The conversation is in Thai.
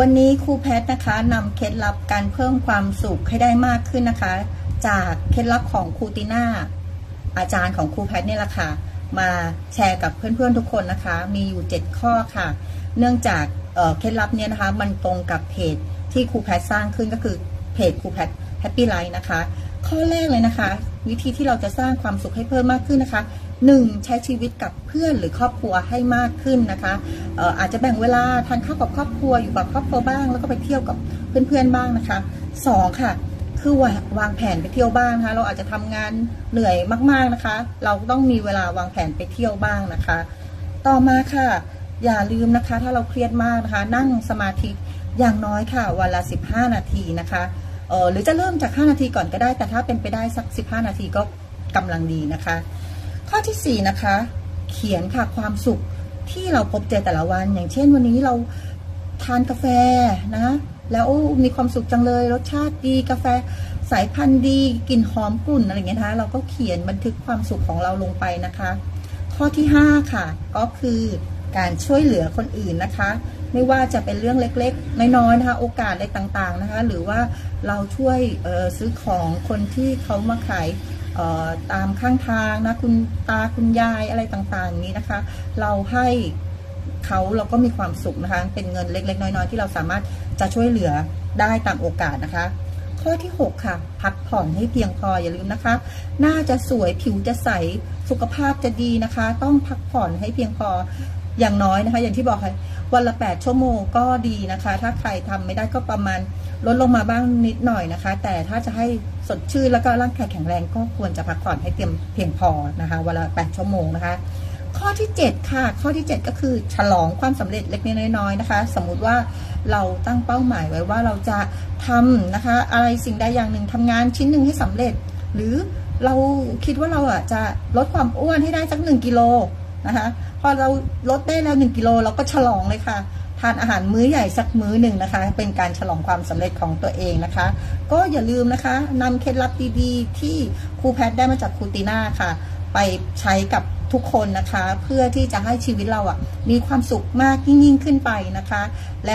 วันนี้ครูแพทย์นะคะนำเคล็ดลับการเพิ่มความสุขให้ได้มากขึ้นนะคะ จากเคล็ดลับของครูติน่าอาจารย์ของครูแพทย์เนี่ยแหละค่ะ มาแชร์กับเพื่อนๆทุกคนนะคะ มีอยู่ 7 ข้อค่ะ เนื่องจากเเคล็ดลับเนี่ยนะคะ มันตรงกับเพจที่ครูแพทย์สร้างขึ้นก็คือเพจครูแพทย์แฮปปี้ไลฟ์นะคะ ข้อแรกเลยนะคะ วิธีที่เราจะสร้างความสุขให้เพิ่มมากขึ้นนะคะ 1. ใช้ชีวิตกับเพื่อนหรือครอบครัวให้มากขึ้นนะคะอออาจจะแบ่งเวลาทานข้าวกับครอบครัวอยู่กับครอบครัวบ้าง แล้วก็ไปเที่ยวกับเพื่อนๆบ้างนะคะ 2. ค่ะคือวางวางแผนไปเที่ยวบ้างนะคะเราอาจจะทำงานเหนื่อยมากๆนะคะ เราต้องมีเวลาวางแผนไปเที่ยวบ้างนะคะ ต่อมาค่ะ อย่าลืมนะคะ ถ้าเราเครียดมากนะคะ นั่งสมาธิอย่างน้อยค่ะวันละ 15 นาทีนะคะ เออหรือจะเริ่มจาก 5 นาทีก่อนก็ได้ แต่ถ้าเป็นไปได้สัก 15 นาทีก็กำลังดีนะคะ ข้อทีสี่ 4 นะคะ เขียนค่ะความสุขที่เราพบเจอแต่ละวัน อย่างเช่นวันนี้เราทานกาแฟนะ แล้วมีความสุขจังเลย รสชาติดีกาแฟสายพันธุ์ดีกลิ่นหอมกลุ่นอะไรเงี้ยนะคะ เราก็เขียนบันทึกความสุขของเราลงไปนะคะ ข้อที่ 5 ค่ะ ก็คือการช่วยเหลือคนอื่นนะคะ ไม่ว่าจะเป็นเรื่องเล็กๆ น้อยๆนะคะ โอกาสอะไรต่างๆนะคะ หรือว่าเราช่วยซื้อของคนที่เขามาขายตามข้างทางนะคุณตาคุณยายอะไรต่างๆนี้นะคะ เราให้เขาเราก็มีความสุขนะคะ เป็นเงินเล็กๆ น้อยๆ ที่เราสามารถจะช่วยเหลือได้ตามโอกาสนะคะ ข้อที่ 6 ค่ะ พักผ่อนให้เพียงพออย่าลืมนะคะ หน้าจะสวยผิวจะใสสุขภาพจะดีนะคะ ต้องพักผ่อนให้เพียงพออย่างน้อยนะคะ อย่างที่บอกค่ะ วันละ 8 ชั่วโมงก็ดีนะคะ ถ้าใครทำไม่ได้ก็ประมาณลดลงมาบ้างนิดหน่อยนะคะ แต่ถ้าจะให้สดชื่นแล้วก็ร่างกายแข็งแรงก็ควรจะพักผ่อนให้เพียงเพียงพอนะคะวันละ 8 ชั่วโมงนะคะ ข้อที่ 7 ค่ะ ข้อที่ 7 ก็คือฉลองความสำเร็จเล็กๆน้อยๆนะคะ สมมุติว่าเราตั้งเป้าหมายไว้ว่าเราจะทำนะคะ อะไรสิ่งใดอย่างหนึ่งทำงานชิ้นหนึ่งให้สำเร็จ หรือเราคิดว่าเราอะจะลดความอ้วนให้ได้สักหนึ่งกิโล นะคะพอเราลดได้แล้วหนึ่งกิโลเราก็ฉลองเลยค่ะ ทานอาหารมื้อใหญ่สักมื้อหนึ่งนะคะ เป็นการฉลองความสำเร็จของตัวเองนะคะ ก็อย่าลืมนะคะนำเคล็ดลับดีๆ ที่ครูแพทย์ได้มาจากครูตีน่าค่ะ ไปใช้กับทุกคนนะคะ เพื่อที่จะให้ชีวิตเราอะมีความสุขมากยิ่งขึ้นไปนะคะ แล้ว